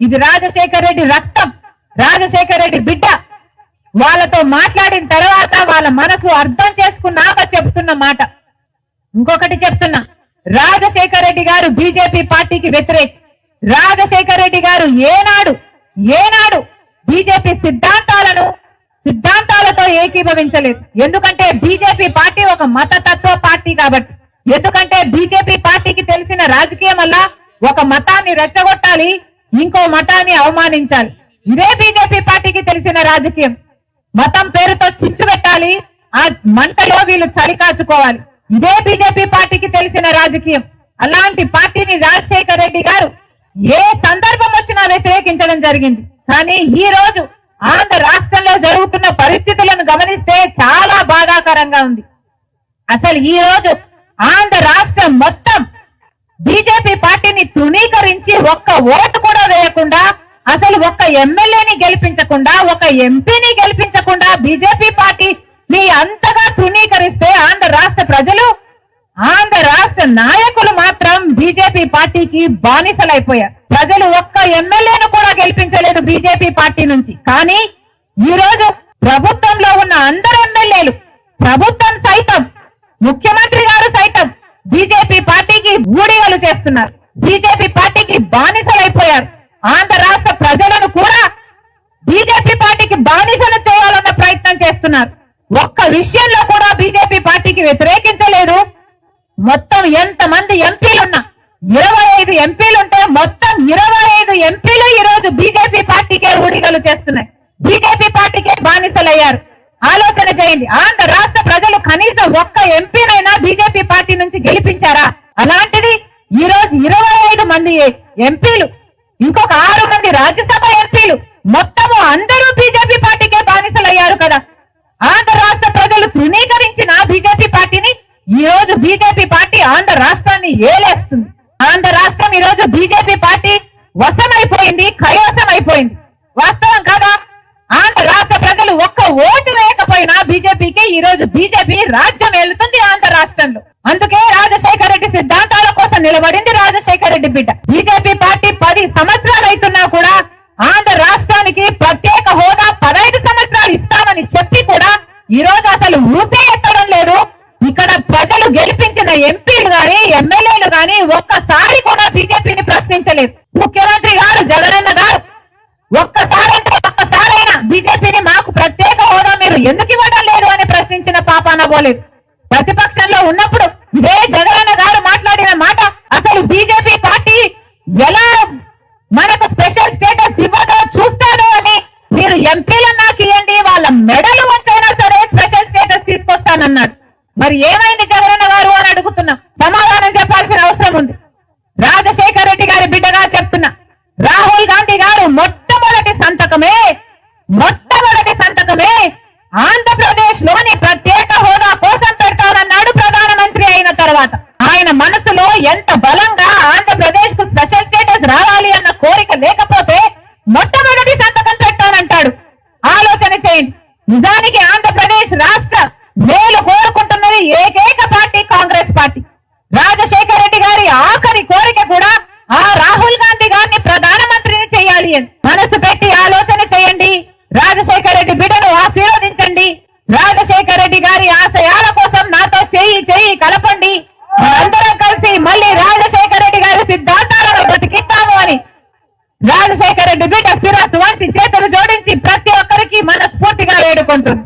ఇది రాజశేఖర రెడ్డి రక్తం. రాజశేఖర రెడ్డి బిడ్డ. వాళ్ళతో మాట్లాడిన తర్వాత వాళ్ళ మనసు అర్థం చేసుకున్నాక చెప్తున్న మాట. ఇంకొకటి చెప్తున్నా. రాజశేఖర రెడ్డి గారు బీజేపీ పార్టీకి వ్యతిరేక. రాజశేఖర రెడ్డి గారు ఏనాడు ఏనాడు బీజేపీ సిద్ధాంతాలను సిద్ధాంతాలతో ఏకీభవించలేదు. ఎందుకంటే బీజేపీ పార్టీ ఒక మతతత్వ పార్టీ కాబట్టి. ఎందుకంటే బీజేపీ పార్టీకి తెలిసిన రాజకీయం వల్ల ఒక మతాన్ని రెచ్చగొట్టాలి ఇంకో మతాన్ని అవమానించాలి. ఇదే బీజేపీ పార్టీకి తెలిసిన రాజకీయం. మతం పేరుతో చిచ్చు పెట్టాలి. ఆ మంటలో వీళ్ళు చలికాచుకోవాలి ఇదే బీజేపీ పార్టీకి తెలిసిన రాజకీయం. అలాంటి పార్టీని రాజశేఖర్ రెడ్డి గారు ఏ సందర్భం వచ్చినా వ్యతిరేకించడం జరిగింది. కానీ ఈ రోజు ఆంధ్ర రాష్ట్రంలో జరుగుతున్న పరిస్థితులను గమనిస్తే చాలా బాధాకరంగా ఉంది. అసలు ఈ రోజు ఆంధ్ర రాష్ట్రం మొత్తం బీజేపీ పార్టీని తృణీకరించి ఒక్క ఓటు కూడా వేయకుండా అసలు ఒక్క ఎమ్మెల్యేని గెలిపించకుండా ఒక ఎంపీని గెలిపించకుండా బీజేపీ మీ అంతగా తృణీకరిస్తే ఆంధ్ర రాష్ట్ర ప్రజలు ఆంధ్ర రాష్ట్ర నాయకులు మాత్రం బీజేపీ పార్టీకి బానిసలైపోయారు. ప్రజలు ఒక్క ఎమ్మెల్యేను కూడా గెలిపించలేదు బీజేపీ పార్టీ నుంచి. కానీ ఈ రోజు ప్రభుత్వంలో ఉన్న అందరు ఎమ్మెల్యేలు ప్రభుత్వం సైతం ముఖ్యమంత్రి గారు సైతం బీజేపీ పార్టీకి ఊడిగలు చేస్తున్నారు. బీజేపీ పార్టీకి బానిసలైపోయారు. ఆంధ్ర రాష్ట్ర ప్రజలను కూడా బీజేపీ పార్టీకి బానిసలు చేయాలన్న ప్రయత్నం చేస్తున్నారు. ఒక్క విషయంలో కూడా బీజేపీ పార్టీకి వ్యతిరేకించలేదు. మొత్తం ఎంత మంది ఎంపీలున్నా ఇరవై ఐదు ఎంపీలుంటే మొత్తం ఇరవై ఐదు ఎంపీలు ఈ రోజు బీజేపీ పార్టీకే ఊడిగలు చేస్తున్నాయి. బీజేపీ పార్టీకే బానిసలయ్యారు. ఆలోచన చేయండి. ఆంధ్ర రాష్ట్ర ప్రజలు కనీసం ఒక్క ఎంపీనైనా బీజేపీ పార్టీ నుంచి గెలిపించారా? అలాంటిది మంది ఎంపీలు? ఇంకొక ఆరు మంది రాజ్యసభ ఎంపీలు. మొత్తము అందరూ బీజేపీ పార్టీకే బానిసలయ్యారు కదా. ఆంధ్ర రాష్ట్ర ప్రజలు తృణీకరించిన బీజేపీ పార్టీని ఈ రోజు బీజేపీ పార్టీ ఆంధ్ర రాష్ట్రాన్ని ఏలేస్తుంది. ఆంధ్ర రాష్ట్రం ఈ రోజు బీజేపీ పార్టీ వశమైపోయింది కయోసం అయిపోయింది వాస్తవం కాదా? ఆంధ్ర రాష్ట్ర ప్రజలు ఒక్క ఓటు వేయకపోయినా బీజేపీకి ఈ రోజు బీజేపీ రాజ్యం ఏలుతుంది ఆంధ్ర రాష్ట్రంలో. అందుకే రాజశేఖర రెడ్డి సిద్ధాంతాల కోసం నిలబడింది రాజశేఖర రెడ్డి బిడ్డ. బీజేపీ పార్టీ పది సంవత్సరాలు అవుతున్నా కూడా ఆంధ్ర రాష్ట్రానికి ప్రత్యేక హోదా పదహైదు సంవత్సరాలు ఇస్తామని చెప్పి కూడా ఈ రోజు అసలు ఊసే ఎత్తడం లేదు. ఇక్కడ ప్రజలు గెలిపించిన ఎంపీలు గాని ఎమ్మెల్యేలు గాని ఒక్కసారి కూడా బీజేపీని ప్రశ్నించలేదు. ముఖ్యమంత్రి గారు జగనన్న గారు ఒక్కసారి అంటే ఒక్కసారైనా బీజేపీని మాకు ప్రత్యేక హోదా మీరు ఎందుకు ఇవ్వడం లేదు అని ప్రశ్నించిన పాపాన పోలేదు. ప్రతిపక్షంలో ఉన్నప్పుడు ఇదే జగనన్న గారు మాట్లాడిన మాట అసలు బీజేపీ పార్టీ ఎలా మనకు స్పెషల్ స్టేటస్ ఇవ్వదో చూస్తాడో అని మీరు ఎంపీలను నాకు ఇవ్వండి వాళ్ళ మెడలు వచ్చైనా సరే స్పెషల్ స్టేటస్ తీసుకొస్తానన్నాడు. మరి ఏమైంది జగనన్న గారు అని అడుగుతున్నా. సమాధానం చెప్పాల్సిన అవసరం ఉంది. రాజశేఖర రెడ్డి గారి బిడ్డగా చెప్తున్నా. రాహుల్ గాంధీ గారు మొట్టమొదటి సంతకమే మొట్టమొదటి సంతకమే ఆంధ్రప్రదేశ్లోని తర్వాత ఆయన మనసులో ఎంత బలంగా ఆంధ్రప్రదేశ్కు స్పెషల్ స్టేటస్ రావాలి అన్న కోరిక లేకపోతే మొట్టమొదటి సంతకం పెట్టానంటాడు ఆలోచన చేయండి. నిజానికి ఆంధ్రప్రదేశ్ రాష్ట్ర మేలు కోరుకుంటున్నది ఏకైక party Congress party. Rajasekhara Reddy గారి ఆఖరి కోరిక కూడా ఆ రాహుల్ గాంధీ గారిని ప్రధానమంత్రిని చేయాలి అని. మనసు పెట్టి ఆలోచన చేయండి. రాజశేఖర రెడ్డి బిడ్డను ఆశీర్వదించండి. రాజశేఖర రెడ్డి గారి ఆశయ కోసం నాతో చేయి చేయి కలపండి మనందరం కలిసి మళ్ళీ రాజశేఖర రెడ్డి గారి సిద్ధాంతాలను బతికిస్తాము అని రాజశేఖర రెడ్డి బిడ్డ శిరస్సు వంచి చేతులు జోడించి ప్రతి ఒక్కరికి మనస్ఫూర్తిగా వేడుకుంటుంది